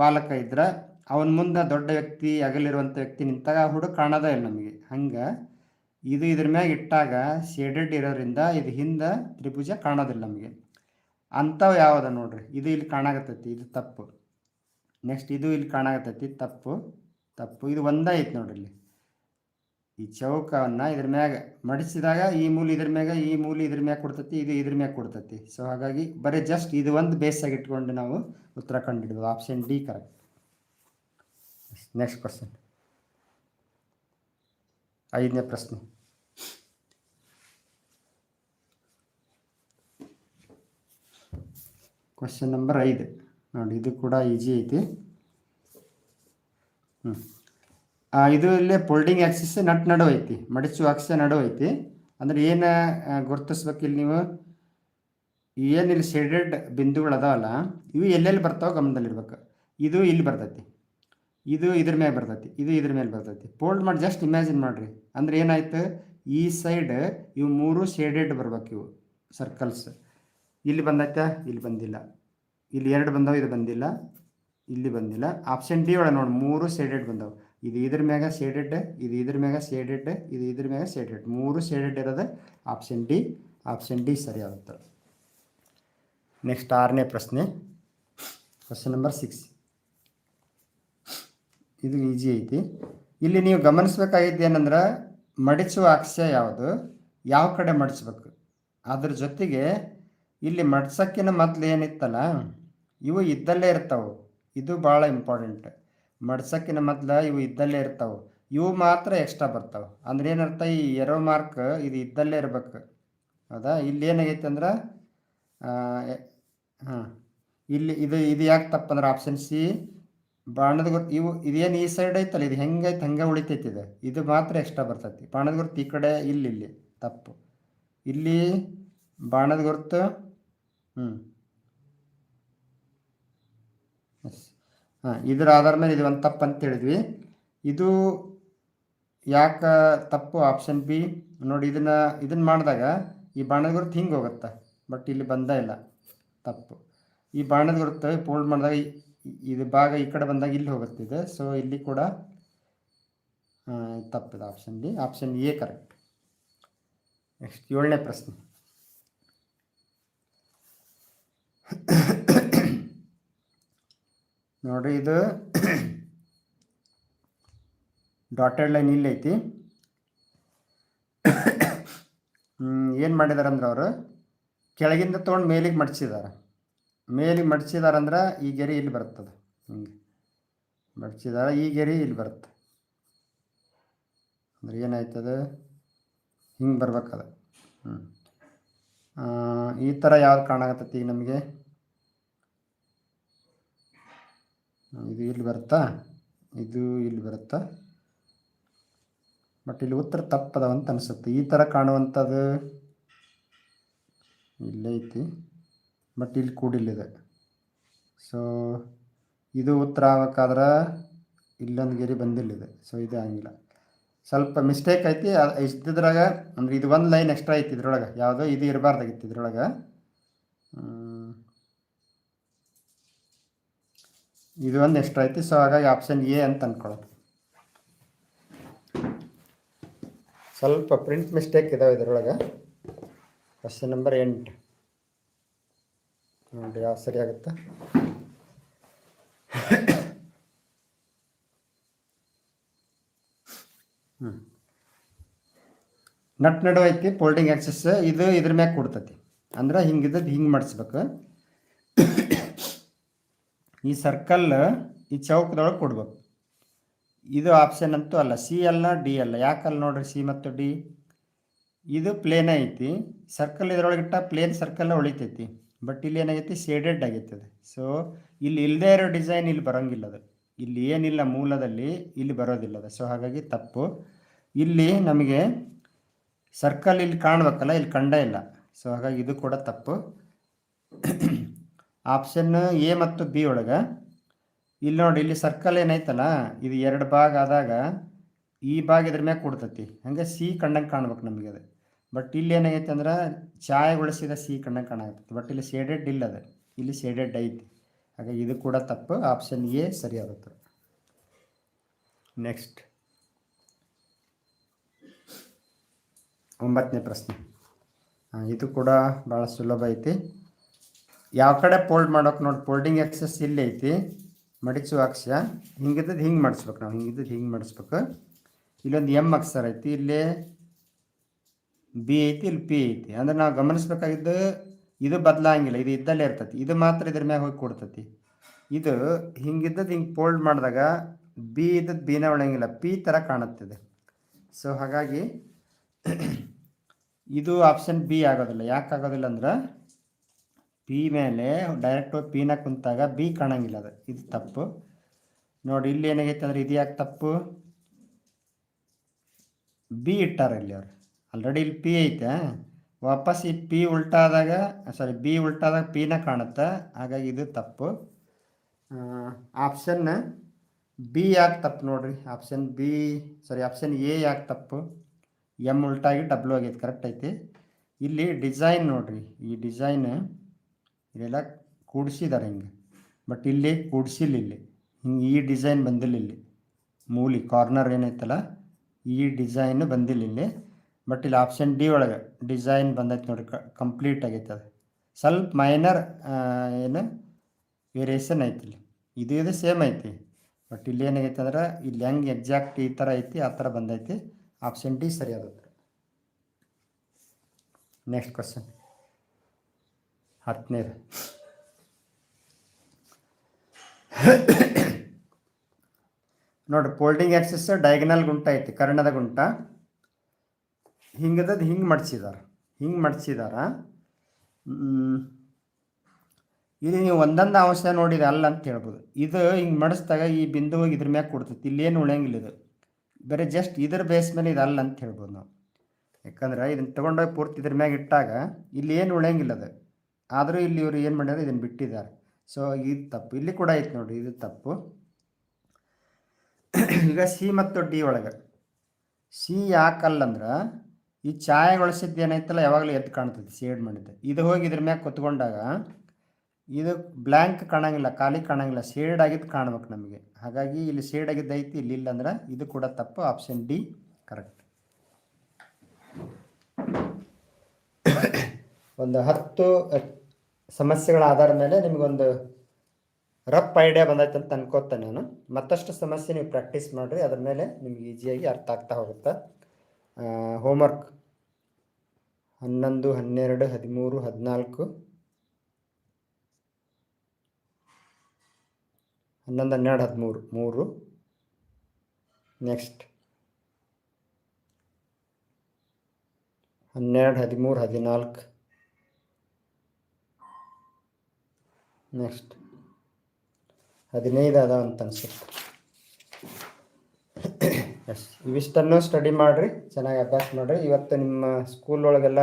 ಬಾಲಕ ಇದ್ರೆ ಅವನ ಮುಂದೆ ದೊಡ್ಡ ವ್ಯಕ್ತಿ, ಅಗಲಿರುವಂಥ ವ್ಯಕ್ತಿ ನಿಂತಾಗ ಹುಡುಗ ಕಾಣೋದೇ ಇಲ್ಲ ನಮಗೆ. ಹಂಗೆ ಇದು ಇದ್ರ ಮ್ಯಾಗ ಇಟ್ಟಾಗ ಶೇಡೆಡ್ ಇರೋದ್ರಿಂದ ಇದು ಹಿಂದೆ ತ್ರಿಭುಜ ಕಾಣೋದಿಲ್ಲ ನಮಗೆ. ಅಂಥವು ಯಾವ್ದ ನೋಡ್ರಿ. ಇದು ಇಲ್ಲಿ ಕಾಣಾಗತ್ತೈತಿ ಇದು ತಪ್ಪು. ನೆಕ್ಸ್ಟ್ ಇದು ಇಲ್ಲಿ ಕಾಣಾಗತ್ತೈತಿ ತಪ್ಪು. ತಪ್ಪು. ಇದು ಒಂದೇ ಐತಿ ನೋಡ್ರಿ ಇಲ್ಲಿ. ಈ ಚೌಕವನ್ನು ಇದ್ರ ಮ್ಯಾಗ ಮಡಿಸಿದಾಗ ಈ ಮೂಲೆ ಇದ್ರ ಮ್ಯಾಗ, ಈ ಮೂಲೆ ಇದ್ರ ಮ್ಯಾಗ ಕೊಡ್ತತಿ, ಇದು ಇದ್ರ ಮ್ಯಾಗ ಕೊಡ್ತತಿ. ಸೊ ಹಾಗಾಗಿ ಬರೀ ಜಸ್ಟ್ ಇದು ಒಂದು ಬೇಸಾಗಿ ಇಟ್ಕೊಂಡು ನಾವು ಉತ್ತರ ಕಂಡಿಡ್ಬೋದು. Option D correct next question ಐದನೇ ಪ್ರಶ್ನೆ. ಕ್ವಶನ್ ನಂಬರ್ ಐದು. ನೋಡಿ, ಇದು ಕೂಡ ಈಜಿ ಐತಿ. ಹ್ಞೂ ಇದು ಇಲ್ಲಿ ಫೋಲ್ಡಿಂಗ್ ಆಕ್ಸಿಸ್ ನಟ್ ನಡು ಐತಿ ಮಡಿಚು ಅಕ್ಷ ನಡು ಐತಿ ಅಂದ್ರೆ ಏನು ಗುರುತಿಸ್ಬೇಕು ಇಲ್ಲಿ ನೀವು? ಏನು ಇಲ್ಲಿ ಶೇಡೆಡ್ ಬಿಂದುಗಳು ಅದಾವಲ್ಲ, ಇವು ಎಲ್ಲೆಲ್ಲಿ ಬರ್ತಾವೆ ಗಮನದಲ್ಲಿರ್ಬೇಕು ಇದು ಇಲ್ಲಿ ಬರ್ತೈತಿ. ಇದು ಇದ್ರ ಮೇಲೆ ಬರ್ತೈತಿ, ಇದು ಇದ್ರ ಮೇಲೆ ಬರ್ತೈತಿ. ಫೋಲ್ಡ್ ಮಾಡಿ ಜಸ್ಟ್ ಇಮ್ಯಾಜಿನ್ ಮಾಡಿರಿ. ಅಂದ್ರೆ ಏನಾಯ್ತು? ಈ ಸೈಡ್ ಇವು ಮೂರು ಶೇಡೆಡ್ ಬರ್ಬೇಕು ಇವು ಸರ್ಕಲ್ಸ್ ಇಲ್ಲಿ ಬಂದೈತಾ? ಇಲ್ಲಿ ಬಂದಿಲ್ಲ. ಇಲ್ಲಿ ಎರಡು ಬಂದವು, ಇದು ಬಂದಿಲ್ಲ. ಇಲ್ಲಿ ಬಂದಿಲ್ಲ. ಆಪ್ಷನ್ ಡಿ ಒಳಗೆ ನೋಡಿ, ಮೂರು ಸೇಡೆಡ್ ಬಂದವು. ಇದು ಇದ್ರ ಮ್ಯಾಗ ಸೇಡೆಡ್ ಇದು ಇದ್ರ ಮ್ಯಾಗ ಸೇಡೆಡ್ ಇದು ಇದ್ರ ಮ್ಯಾಗ ಸೇಡೆಡ್ ಮೂರು ಸೇಡೆಡ್ ಇರೋದು ಆಪ್ಷನ್ ಡಿ ಆಪ್ಷನ್ ಡಿ ಸರಿಯಾಗುತ್ತೆ ನೆಕ್ಸ್ಟ್ ಆರನೇ ಪ್ರಶ್ನೆ. ಕ್ವಶನ್ ನಂಬರ್ ಸಿಕ್ಸ್ ಇದು ಈಜಿ ಐತಿ. ಇಲ್ಲಿ ನೀವು ಗಮನಿಸ್ಬೇಕಾಗಿದ್ದು ಏನಂದ್ರೆ ಮಡಿಸುವ ಅಕ್ಷ ಯಾವುದು? ಯಾವ ಕಡೆ ಮಡಿಸ್ಬೇಕು ಅದ್ರ ಜೊತೆಗೆ ಇಲ್ಲಿ ಮಡ್ಸಕ್ಕಿನ ಮೊದಲು ಏನಿತ್ತಲ್ಲ, ಇವು ಇದ್ದಲ್ಲೇ ಇರ್ತಾವೆ. ಇದು ಭಾಳ ಇಂಪಾರ್ಟೆಂಟ್ ಮಡ್ಸಕ್ಕಿನ ಮೊದ್ಲು ಇವು ಇದ್ದಲ್ಲೇ ಇರ್ತಾವೆ. ಇವು ಮಾತ್ರ ಎಕ್ಸ್ಟ್ರಾ ಬರ್ತಾವೆ. ಅಂದ್ರೆ ಏನರ್ಥ, ಈ ಎರೋ ಮಾರ್ಕ್ ಇದು ಇದ್ದಲ್ಲೇ ಇರ್ಬೇಕು. ಹೌದಾ ಇಲ್ಲಿ ಏನಾಗೈತೆ ಅಂದ್ರೆ ಹಾಂ. ಇಲ್ಲಿ ಇದು ಇದು ಯಾಕೆ ತಪ್ಪಂದ್ರೆ ಆಪ್ಷನ್ ಸಿ ಬಾಣದ ಗುರ್ತು ಇವು, ಇದೇನು ಈ ಸೈಡ್ ಐತಲ್ಲ, ಇದು ಹೆಂಗೈತೆ, ಹಂಗೆ ಉಳಿತೈತಿ ಇದು. ಇದು ಮಾತ್ರ ಎಕ್ಸ್ಟ್ರಾ ಬರ್ತೈತಿ. ಬಾಣದ ಗುರ್ತು ಈ ಕಡೆ ಇಲ್ಲಿ ಇಲ್ಲಿ. ತಪ್ಪು. ಇಲ್ಲಿ ಬಾಣದ ಗುರ್ತು ಹ್ಞೂ ಎಸ್ ಇದರ ಆಧಾರ ಮೇಲೆ ಇದು ಒಂದು ತಪ್ಪು ಅಂತ ಹೇಳಿದ್ವಿ. ಇದು ಯಾಕೆ ತಪ್ಪು? ಆಪ್ಷನ್ ಬಿ ನೋಡಿ, ಇದನ್ನು ಇದನ್ನು ಮಾಡಿದಾಗ ಈ ಬಾಣದ ಗುರುತು ಹಿಂಗೆ ಹೋಗುತ್ತೆ ಬಟ್ ಇಲ್ಲಿ ಬಂದ ಇಲ್ಲ, ತಪ್ಪು. ಈ ಬಾಣದ ಗುರುತು ಫೋಲ್ಡ್ ಮಾಡಿದಾಗ ಇದು ಭಾಗ ಈ ಕಡೆ ಬಂದಾಗ ಇಲ್ಲಿ ಹೋಗುತ್ತೆ ಇದು ಸೊ ಇಲ್ಲಿ ಕೂಡ ತಪ್ಪು ತಪ್ಪಿದೆ option B option A correct next ಏಳನೇ ಪ್ರಶ್ನೆ. ನೋಡ್ರಿ ಇದು ಡಾಟೆಡ್ ಲೈನ್ ಇಲ್ಲಿ ಐತಿ. ಏನು ಮಾಡಿದ್ದಾರೆ ಅಂದ್ರೆ ಅವರು? ಕೆಳಗಿಂದ ತೊಗೊಂಡು ಮೇಲಿಗೆ ಮಡಚಿದ್ದಾರೆ ಮೇಲಿಗೆ ಮಡಚಿದಾರಂದ್ರೆ ಈ ಗೆರೆ ಇಲ್ಲಿ ಬರ್ತದೆ. ಹಿಂಗೆ. ಮಡ್ಚಿದಾರೆ, ಈ ಗೆರೆ ಇಲ್ಲಿ ಬರುತ್ತೆ. ಅಂದ್ರೆ ಏನಾಯ್ತದ? ಹಿಂಗೆ ಬರ್ಬೇಕದ. ಹ್ಞೂ ಈ ಥರ ಯಾವ್ದು ಕಾಣಕತ್ತೈತಿ ನಮಗೆ? ಇದು ಇಲ್ಲಿ ಬರುತ್ತಾ? ಇದು ಇಲ್ಲಿ ಬರುತ್ತಾ? ಬಟ್ ಇಲ್ಲಿ ಉತ್ತರ ತಪ್ಪದವ ಅಂತ ಅನಿಸುತ್ತೆ. ಈ ಥರ ಕಾಣುವಂಥದ್ದು ಇಲ್ಲೇ ಐತಿ. ಬಟ್ ಇಲ್ಲಿ ಕೂಡಿಲ್ಲಿದೆ. ಸೊ ಇದು ಉತ್ತರ ಆಗ್ಬೇಕಾದ್ರೆ ಇಲ್ಲೊಂದು ಗೆರೆ ಬಂದಿಲ್ಲಿದೆ. ಸೊ ಇದು ಆಗಿಲ್ಲ. ಸ್ವಲ್ಪ ಮಿಸ್ಟೇಕ್ ಐತಿ. ಇದ್ರಾಗ ಅಂದ್ರೆ ಇದು ಒಂದು ಲೈನ್ ಎಕ್ಸ್ಟ್ರಾ ಐತಿ ಇದ್ರೊಳಗೆ. ಯಾವುದೋ ಇದು ಇರಬಾರ್ದಾಗಿತ್ತು ಇದ್ರೊಳಗೆ. ಇದು ಒಂದು ಎಷ್ಟು ಐತಿ ಸೊ ಹಾಗಾಗಿ ಆಪ್ಷನ್ ಎ ಅಂತ ಅನ್ಕೊಳ್ಳೋದು ಸ್ವಲ್ಪ ಪ್ರಿಂಟ್ ಮಿಸ್ಟೇಕ್ ಇದಾವೆ ಇದರೊಳಗೆ. ಕ್ವಶನ್ ನಂಬರ್ ಎಂಟು. ನೋಡಿ, ಯಾವ ಸರಿ ಆಗುತ್ತೆ? ಹ್ಞೂ ನಟ್ ನಡು ಐತಿ ಫೋಲ್ಡಿಂಗ್ ಆ್ಯಕ್ಸಸ್ ಇದು ಇದ್ರ ಮ್ಯಾಗ ಕೊಡ್ತತಿ. ಅಂದ್ರೆ ಹಿಂಗಿದ್ದದ್ದು ಹಿಂಗೆ ಮಾಡಿಸ್ಬೇಕು. ಈ ಸರ್ಕಲ್ ಈ ಚೌಕದೊಳಗೆ ಕೊಡ್ಬೇಕು. ಇದು ಆಪ್ಷನ್ ಅಂತೂ ಅಲ್ಲ. ಸಿ ಅಲ್ಲ ಡಿ ಅಲ್ಲ ಯಾಕಲ್ಲ ನೋಡ್ರಿ ಸಿ ಮತ್ತು ಡಿ ಇದು ಪ್ಲೇನ್ ಐತಿ. ಸರ್ಕಲ್ ಇದ್ರೊಳಗಿಟ್ಟ ಪ್ಲೇನ್ ಸರ್ಕಲ್ ಉಳಿತೈತಿ. ಬಟ್ ಇಲ್ಲಿ ಏನಾಗೈತಿ? ಶೇಡೆಡ್ ಆಗೈತೆ ಅದು ಸೊ ಇಲ್ಲಿ ಇಲ್ಲದೇ ಇರೋ ಡಿಸೈನ್ ಇಲ್ಲಿ ಬರೋಂಗಿಲ್ಲ ಅದು. ಇಲ್ಲಿ ಏನಿಲ್ಲ ಮೂಲದಲ್ಲಿ ಇಲ್ಲಿ ಬರೋದಿಲ್ಲ ಅದು. ಸೊ ಹಾಗಾಗಿ ತಪ್ಪು. ಇಲ್ಲಿ ನಮಗೆ ಸರ್ಕಲ್ ಇಲ್ಲಿ ಕಾಣ್ಬೇಕಲ್ಲ? ಇಲ್ಲಿ ಕಂಡ ಇಲ್ಲ. ಸೊ ಹಾಗಾಗಿ ಇದು ಕೂಡ ತಪ್ಪು. ಆಪ್ಷನ್ ಎ ಮತ್ತು ಬಿ ಒಳಗೆ, ಇಲ್ಲಿ ನೋಡಿ, ಇಲ್ಲಿ ಸರ್ಕಲ್ ಏನೈತಲ್ಲ, ಇದು ಎರಡು ಭಾಗ ಆದಾಗ ಈ ಭಾಗ ಇದ್ರ ಮ್ಯಾಗ ಕೊಡ್ತತಿ. ಹಂಗೆ ಸಿ ಕಂಡಂಗೆ ಕಾಣ್ಬೇಕು ನಮಗೆ ಅದು. ಬಟ್ ಇಲ್ಲಿ ಏನಾಗೈತೆ ಅಂದ್ರೆ, ಛಾಯೆಗೊಳಿಸಿದ ಸಿ ಕಂಡಂಗೆ ಕಾಣಾಕತ್ತೈತಿ. ಬಟ್ ಇಲ್ಲಿ ಶೇಡೆಡ್ ಇಲ್ಲ ಅದು. ಇಲ್ಲಿ ಶೇಡೆಡ್ ಐತಿ. ಹಾಗಾಗಿ ಇದು ಕೂಡ ತಪ್ಪು. Option A ಸರಿಯಾಗುತ್ತೆ. ನೆಕ್ಸ್ಟ್ ಒಂಬತ್ತನೇ ಪ್ರಶ್ನೆ. ಇದು ಕೂಡ ಭಾಳ ಸುಲಭ ಐತಿ. ಯಾವ ಕಡೆ ಫೋಲ್ಡ್ ಮಾಡೋಕೆ ನೋಡಿ ಫೋಲ್ಡಿಂಗ್ ಎಕ್ಸಸ್ ಇಲ್ಲಿ ಐತಿ. ಮಡಿಚುವ ಅಕ್ಷ. ಹಿಂಗಿದ್ದದ್ದು ಹಿಂಗೆ ಮಾಡಿಸ್ಬೇಕು ನಾವು. ಹಿಂಗಿದ್ದದ್ದು ಹಿಂಗೆ ಮಾಡಿಸ್ಬೇಕು. ಇಲ್ಲೊಂದು ಎಂ ಅಕ್ಷರ ಐತಿ. ಇಲ್ಲಿ ಬಿ ಐತಿ ಇಲ್ಲಿ ಪಿ ಐತಿ. ಅಂದ್ರೆ ನಾವು ಗಮನಿಸ್ಬೇಕಾಗಿದ್ದು ಇದು ಬದಲಾಗಿಲ್ಲ. ಇದು ಇದ್ದಲ್ಲೇ ಇರ್ತತಿ. ಇದು ಮಾತ್ರ ಇದ್ರ ಮ್ಯಾಗ ಹೋಗಿ ಕೊಡ್ತತಿ. ಇದು ಹಿಂಗಿದ್ದದ್ದು ಹಿಂಗೆ ಫೋಲ್ಡ್ ಮಾಡಿದಾಗ ಬಿ ಇದ್ದದ್ದು ಬಿನ ಒಳಂಗಿಲ್ಲ ಪಿ ಥರ ಕಾಣುತ್ತಿದೆ. ಸೊ ಹಾಗಾಗಿ ಇದು ಆಪ್ಷನ್ ಬಿ ಆಗೋದಿಲ್ಲ. ಯಾಕೆ ಆಗೋದಿಲ್ಲ ಅಂದ್ರೆ ಪಿ ಮೇಲೆ ಡೈರೆಕ್ಟ್ ಹೋಗಿ ಪಿನ ಕುಂತಾಗ ಬಿ ಕಾಣಂಗಿಲ್ಲ ಅದು. ಇದು ತಪ್ಪು. ನೋಡಿ, ಇಲ್ಲಿ ಏನಾಗೈತೆ ಅಂದ್ರೆ ಇದು ಯಾಕೆ ತಪ್ಪು? ಬಿ ಇಟ್ಟಾರ ಇಲ್ಲಿ ಅವ್ರು. ಆಲ್ರೆಡಿ ಇಲ್ಲಿ ಪಿ ಐತೆ. ವಾಪಸ್ ಈ ಪಿ ಉಲ್ಟಾದಾಗ ಸಾರಿ ಬಿ ಉಲ್ಟಾದಾಗ ಪಿನ ಕಾಣುತ್ತೆ. ಹಾಗಾಗಿ ಇದು ತಪ್ಪು. ಆಪ್ಷನ್ ಬಿ ಯಾಕೆ ತಪ್ಪು ನೋಡ್ರಿ? Option B sorry option A ಯಾಕೆ ತಪ್ಪು? ಎಂ ಉಲ್ಟಾಗಿ ಡಬ್ಲ್ಯೂ ಆಗೈತೆ ಕರೆಕ್ಟ್ ಐತಿ. ಇಲ್ಲಿ ಡಿಸೈನ್ ನೋಡ್ರಿ. ಈ ಡಿಸೈನ್ ಇಲ್ಲೆಲ್ಲ ಕೂಡಿಸಿದ್ದಾರೆ ಹಿಂಗೆ. ಬಟ್ ಇಲ್ಲಿ ಕೂಡಿಸಿಲ್ಲ ಇಲ್ಲಿ ಹಿಂಗೆ ಈ ಡಿಸೈನ್ ಬಂದಿಲ್ಲ ಇಲ್ಲಿ ಮೂಲಿ ಕಾರ್ನರ್ ಏನೈತಲ್ಲ ಈ ಡಿಸೈನ್ ಬಂದಿಲ್ಲ ಇಲ್ಲಿ ಬಟ್ ಇಲ್ಲಿ ಆಪ್ಷನ್ ಡಿ ಒಳಗೆ ಡಿಸೈನ್ ಬಂದೈತೆ ನೋಡಿ ಕಂಪ್ಲೀಟ್ ಆಗೈತೆ ಅದು. ಸ್ವಲ್ಪ ಮೈನರ್ ಏನು ವೇರಿಯೇಷನ್ ಐತಿ ಇಲ್ಲಿ. ಇದು ಇದು ಸೇಮ್ ಐತಿ. ಬಟ್ ಇಲ್ಲಿ ಏನಾಗೈತೆ ಅಂದ್ರೆ, ಇಲ್ಲಿ ಹೆಂಗೆ ಎಕ್ಸಾಕ್ಟ್ ಈ ಥರ ಐತಿ, ಆ ಥರ ಬಂದೈತಿ. ಆಪ್ಷನ್ ಡಿ ಸರಿಯಾದ ನೆಕ್ಸ್ಟ್ ಕ್ವಶನ್ ಹತ್ತನೇದು ನೋಡ್ರಿ ಫೋಲ್ಡಿಂಗ್ ಆಕ್ಸಿಸ್ ಡಯಾಗನಲ್ ಗುಂಟ ಐತಿ, ಕರ್ಣದ ಗುಂಟ. ಹಿಂಗದದ್ದು ಹಿಂಗೆ ಮಡ್ಚಿದಾರ ಹಿಂಗೆ ಮಡ್ಚಿದಾರ ಇದು ನೀವು ಒಂದೊಂದು ಅಂಶ ನೋಡಿದ ಅಲ್ಲ ಅಂತ ಹೇಳ್ಬೋದು. ಇದು ಹಿಂಗೆ ಮಡಿಸಿದಾಗ ಈ ಬಿಂದು ಹೋಗಿ ಇದ್ರ ಮ್ಯಾಗ ಕೊಡ್ತೈತಿ ಇಲ್ಲೇನು ಉಳಿಯಂಗಿಲ್ಲ ಇದು. ಬರೀ ಜಸ್ಟ್ ಇದ್ರ ಬೇಸ್ ಮೇಲೆ ಇದು ಅಲ್ಲ ಅಂತ ಹೇಳ್ಬೋದು ನಾವು. ಯಾಕಂದ್ರೆ ಇದನ್ನು ತೊಗೊಂಡೋಗಿ ಪೂರ್ತಿ ಇದ್ರ ಮ್ಯಾಗ ಇಟ್ಟಾಗ ಇಲ್ಲಿ ಏನು ಉಳಿಯಂಗಿಲ್ಲ ಅದು. ಆದರೂ ಇಲ್ಲಿ ಇವರು ಏನು ಮಾಡ್ಯಾರ ಇದನ್ನು ಬಿಟ್ಟಿದ್ದಾರೆ. ಸೊ ಇದು ತಪ್ಪು. ಇಲ್ಲಿ ಕೂಡ ಐತೆ ನೋಡಿ ಇದು ತಪ್ಪು. ಈಗ ಸಿ ಮತ್ತು ಡಿ ಒಳಗೆ. ಸಿ ಯಾಕಲ್ಲಂದ್ರೆ ಈ ಛಾಯೆಗೊಳಿಸಿದ್ದು ಏನೈತಲ್ಲ, ಯಾವಾಗಲೂ ಎದ್ದು ಕಾಣ್ತದೆ ಶೇಡ್ ಮಾಡಿದ್ದು. ಇದು ಹೋಗಿ ಇದ್ರ ಮ್ಯಾಗ ಕುತ್ಕೊಂಡಾಗ, ಇದು ಬ್ಲ್ಯಾಂಕ್ ಕಾಣಂಗಿಲ್ಲ, ಖಾಲಿ ಕಾಣಂಗಿಲ್ಲ, ಶೇಡ್ ಆಗಿದ್ದು ಕಾಣ್ಬೇಕು ನಮಗೆ. ಹಾಗಾಗಿ ಇಲ್ಲಿ ಶೇಡ್ ಆಗಿದ್ದು ಐತಿ, ಇಲ್ಲಿ ಇಲ್ಲ ಅಂದ್ರೆ ಇದು ಕೂಡ ತಪ್ಪು. Option D, correct. ಒಂದು ಹತ್ತು ಸಮಸ್ಯೆಗಳ ಆಧಾರದ ಮೇಲೆ ನಿಮಗೊಂದು ರಫ್ ಐಡಿಯಾ ಬಂದೈತೆ ಅಂತ ಅನ್ಕೋತೇನೆ ನಾನು. ಮತ್ತಷ್ಟು ಸಮಸ್ಯೆ ನೀವು ಪ್ರಾಕ್ಟೀಸ್ ಮಾಡಿರಿ, ಅದ್ರ ಮೇಲೆ ನಿಮ್ಗೆ ಈಸಿಯಾಗಿ ಅರ್ಥ ಆಗ್ತಾ ಹೋಗುತ್ತೆ. ಹೋಮ್ವರ್ಕ್ ಹನ್ನೊಂದು, ಹನ್ನೆರಡು, ಹದಿಮೂರು, ಹದಿನಾಲ್ಕು, ಹನ್ನೊಂದು, ಹನ್ನೆರಡು, ಹದಿಮೂರು, ಮೂರು ನೆಕ್ಸ್ಟ್ ಹನ್ನೆರಡು, ಹದಿಮೂರು, ಹದಿನಾಲ್ಕು ನೆಕ್ಸ್ಟ್. ಹದಿನೈದು ಅದ ಅಂತ ಅನ್ಸುತ್ತೆ. ಎಸ್ ಇವಿಷ್ಟನ್ನು ಸ್ಟಡಿ ಮಾಡಿರಿ, ಚೆನ್ನಾಗಿ ಅಭ್ಯಾಸ ಮಾಡಿರಿ. ಇವತ್ತು ನಿಮ್ಮ ಸ್ಕೂಲ್ ಒಳಗೆಲ್ಲ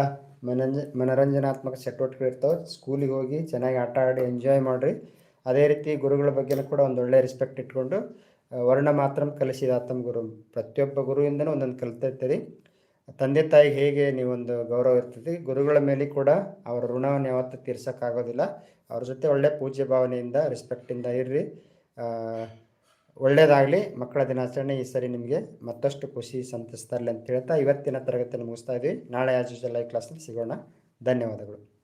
ಮನರಂಜ, ಮನರಂಜನಾತ್ಮಕ ಚಟುವಟಿಕೆ ಇರ್ತವೆ. ಸ್ಕೂಲಿಗೆ ಹೋಗಿ ಚೆನ್ನಾಗಿ ಆಟ ಆಡಿ ಎಂಜಾಯ್ ಮಾಡಿರಿ. ಅದೇ ರೀತಿ ಗುರುಗಳ ಬಗ್ಗೆನೂ ಕೂಡ ಒಂದು ಒಳ್ಳೆಯ ರೆಸ್ಪೆಕ್ಟ್ ಇಟ್ಕೊಂಡು ವರ್ಣ ಮಾತ್ರ ಕಲಿಸಿದಾತಂ ಗುರು. ಪ್ರತಿಯೊಬ್ಬ ಗುರುವಿಂದನೂ ಒಂದೊಂದು ಇರ್ತೀರಿ ತಂದೆ ತಾಯಿಗೆ ಹೇಗೆ ನೀವೊಂದು ಗೌರವ ಇರ್ತೈತಿ ಗುರುಗಳ ಮೇಲೆ ಕೂಡ ಅವರ ಋಣವನ್ನು ಯಾವತ್ತೂ ತೀರ್ಸೋಕ್ಕಾಗೋದಿಲ್ಲ. ಅವ್ರ ಜೊತೆ ಒಳ್ಳೆ ಪೂಜ್ಯ ಭಾವನೆಯಿಂದ ರೆಸ್ಪೆಕ್ಟಿಂದ ಇರ್ರಿ. ಒಳ್ಳೆಯದಾಗಲಿ ಮಕ್ಕಳ ದಿನಾಚರಣೆ ಈ ಸರಿ ನಿಮಗೆ ಮತ್ತಷ್ಟು ಖುಷಿ ಸಂತೈಸ್ತಾ ಇರಲಿ ಅಂತ ಹೇಳ್ತಾ ಇವತ್ತಿನ ತರಗತಿಯನ್ನು ಮುಗಿಸ್ತಾ ಇದ್ವಿ. ನಾಳೆ ಆಸ್ ಯೂಶುವಲ್ ಲೈವ್ ಸಿಗೋಣ. ಧನ್ಯವಾದಗಳು.